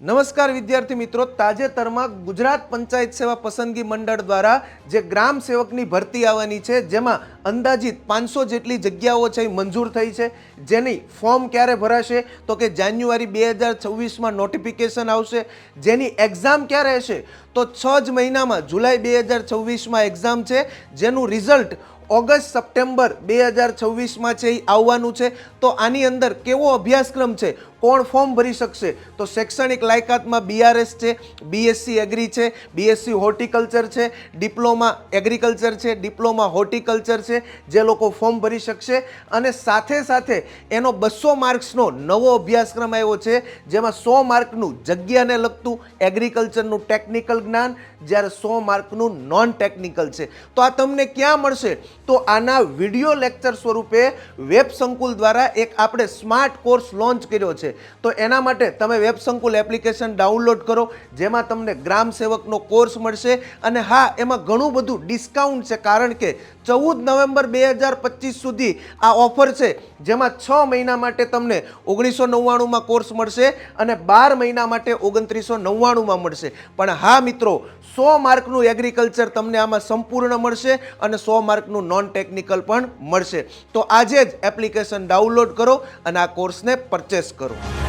નમસ્કાર વિદ્યાર્થી મિત્રો, તાજેતરમાં ગુજરાત પંચાયત સેવા પસંદગી મંડળ દ્વારા જે ગ્રામ સેવકની ભરતી આવવાની છે, જેમાં અંદાજિત પાંચસો જેટલી જગ્યાઓ છે મંજૂર થઈ છે. જેની ફોર્મ ક્યારે ભરાશે? તો કે જાન્યુઆરી બે હજાર છવ્વીસમાં નોટિફિકેશન આવશે. જેની એક્ઝામ ક્યારે હશે? તો છ જ મહિનામાં જુલાઈ બે હજાર છવ્વીસમાં એક્ઝામ છે, જેનું રિઝલ્ટ ઓગસ્ટ સપ્ટેમ્બર બે હજાર છવ્વીસમાં છે, એ આવવાનું છે. તો આની અંદર કેવો અભ્યાસક્રમ છે, કોણ ફોર્મ ભરી શકશે? તો શૈક્ષણિક લાયકાતમાં બીઆરએસ છે બીએસસી એગ્રી છે બીએસસી હોર્ટિકલ્ચર છે ડિપ્લોમા એગ્રીકલ્ચર છે ડિપ્લોમા હોર્ટિકલ્ચર છે, જે લોકો ફોર્મ ભરી શકશે. અને સાથે સાથે એનો બસો માર્ક્સનો નવો અભ્યાસક્રમ આવ્યો છે, જેમાં સો માર્કનું જગ્યાને લગતું એગ્રીકલ્ચરનું ટેકનિકલ જ્ઞાન જ્યારે સો માર્કનું નોન ટેકનિકલ છે. તો આ તમને ક્યાં મળશે? તો આના વીડિયો લેક્ચર સ્વરૂપે વેબ સંકુલ દ્વારા એક આપણે સ્માર્ટ કોર્સ લોન્ચ કર્યો છે. તો એના માટે તમે વેબ સંકુલ એપ્લિકેશન ડાઉનલોડ કરો, જેમાં તમને ગ્રામ સેવકનો કોર્સ મળશે. અને હા, એમાં ઘણું બધું ડિસ્કાઉન્ટ છે, કારણ કે ચૌદ નવેમ્બર બે હજાર પચીસ સુધી આ ઓફર છે, જેમાં છ મહિના માટે તમને ઓગણીસો નવ્વાણુંમાં કોર્સ મળશે અને બાર મહિના માટે ઓગણત્રીસો નવ્વાણુંમાં મળશે. પણ હા મિત્રો, સો માર્કનું એગ્રીકલ્ચર તમને આમાં સંપૂર્ણ મળશે અને સો માર્કનું નોન ટેકનિકલ પણ મળશે. તો આજે જ એપ્લિકેશન ડાઉનલોડ કરો અને આ કોર્સને પરચેસ કરો.